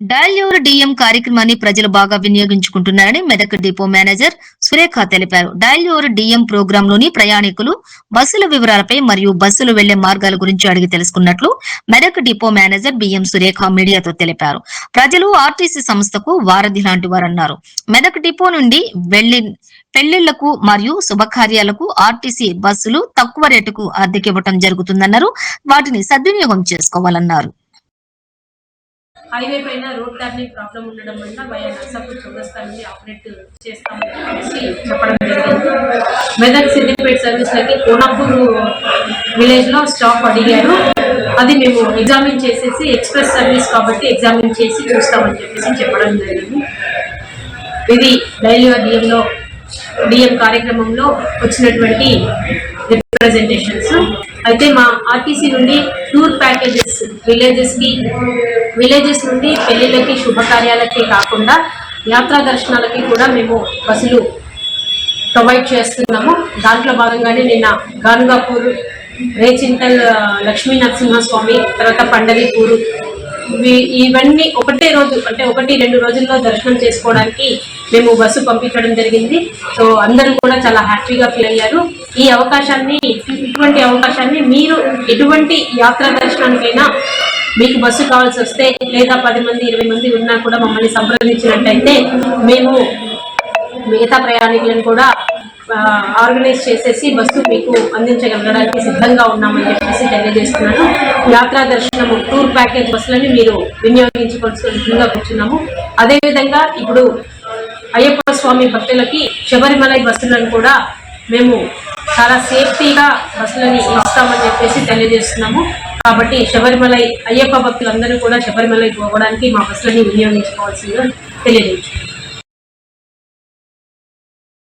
డయల్యూర్ DM కార్యక్రమాన్ని ప్రజలు బాగా వినియోగించుకుంటున్నారని మెదక్ డిపో మేనేజర్ సురేఖ తెలిపారు. డయల్యూర్ డిఎం ప్రోగ్రాం లోని ప్రయాణికులు బస్సుల వివరాలపై మరియు బస్సులు వెళ్ళే మార్గాల గురించి అడిగి తెలుసుకున్నట్లు Medak depot manager BM Surekha మీడియాతో తెలిపారు. ప్రజలు ఆర్టీసీ సంస్థకు వారధి లాంటి వారన్నారు. మెదక్ డిపో నుండి వెళ్ళి పెళ్ళిళ్ళకు మరియు శుభకార్యాలకు ఆర్టీసీ బస్సులు తక్కువ రేటుకు అద్దెకివ్వటం జరుగుతుందన్నారు. వాటిని సద్వినియోగం చేసుకోవాలన్నారు. హైవే పైన రోడ్ టర్నింగ్ ప్రాబ్లం ఉండడం వల్ల వయా నర్సాపూర్ చౌరస్తా నుండి ఆపరేట్ చేస్తామని చెప్పేసి చెప్పడం జరిగింది. మెదక్ సిద్దిపేట సర్వీస్లకి కోనాపూర్ విలేజ్లో స్టాప్ అడిగారు. అది మేము ఎగ్జామిన్ చేసేసి ఎక్స్ప్రెస్ సర్వీస్ కాబట్టి ఎగ్జామిన్ చేసి చూస్తామని చెప్పేసి చెప్పడం జరిగింది. ఇది డైలీ డిఎంలో డిఎం కార్యక్రమంలో వచ్చినటువంటి రిప్రజెంటేషన్స్ అయితే మా ఆర్టీసీ నుండి టూర్ ప్యాకేజెస్ విలేజెస్కి విలేజెస్ నుండి పెళ్ళిళ్ళకి శుభకార్యాలకి కాకుండా యాత్రా దర్శనాలకి కూడా మేము బస్సులు ప్రొవైడ్ చేస్తున్నాము. దాంట్లో భాగంగానే నిన్న గానుగాపూర్ రేచింతల్ లక్ష్మీ నరసింహస్వామి తర్వాత పండరిపూరు ఇవన్నీ ఒకటే రోజు అంటే ఒకటి రెండు రోజుల్లో దర్శనం చేసుకోవడానికి మేము బస్సు పంపించడం జరిగింది. సో అందరూ కూడా చాలా హ్యాపీగా ఫీల్ అయ్యారు. ఈ అవకాశాన్ని ఇటువంటి అవకాశాన్ని మీరు ఎటువంటి యాత్రా దర్శనానికైనా మీకు బస్సు కావాల్సి వస్తే లేదా పది మంది ఇరవై మంది ఉన్నా కూడా మమ్మల్ని సంప్రదించినట్టయితే మేము మిగతా ప్రయాణికులను కూడా ఆర్గనైజ్ చేసేసి బస్సు మీకు అందించగలగడానికి సిద్ధంగా ఉన్నామని చెప్పేసి తెలియజేస్తున్నాను. యాత్రా దర్శనము టూర్ ప్యాకేజ్ బస్సులని మీరు వినియోగించుకోవాల్సిందిగా కూర్చున్నాము. అదేవిధంగా ఇప్పుడు అయ్యప్ప స్వామి భక్తులకి శబరిమలై బస్సులను కూడా మేము చాలా సేఫ్టీగా బస్సులని ఇస్తామని చెప్పేసి తెలియజేస్తున్నాము. కాబట్టి శబరిమలై అయ్యప్ప భక్తులందరూ కూడా శబరిమలై పోవడానికి మా బస్సులని వినియోగించుకోవాల్సిందిగా తెలియజేస్తున్నాం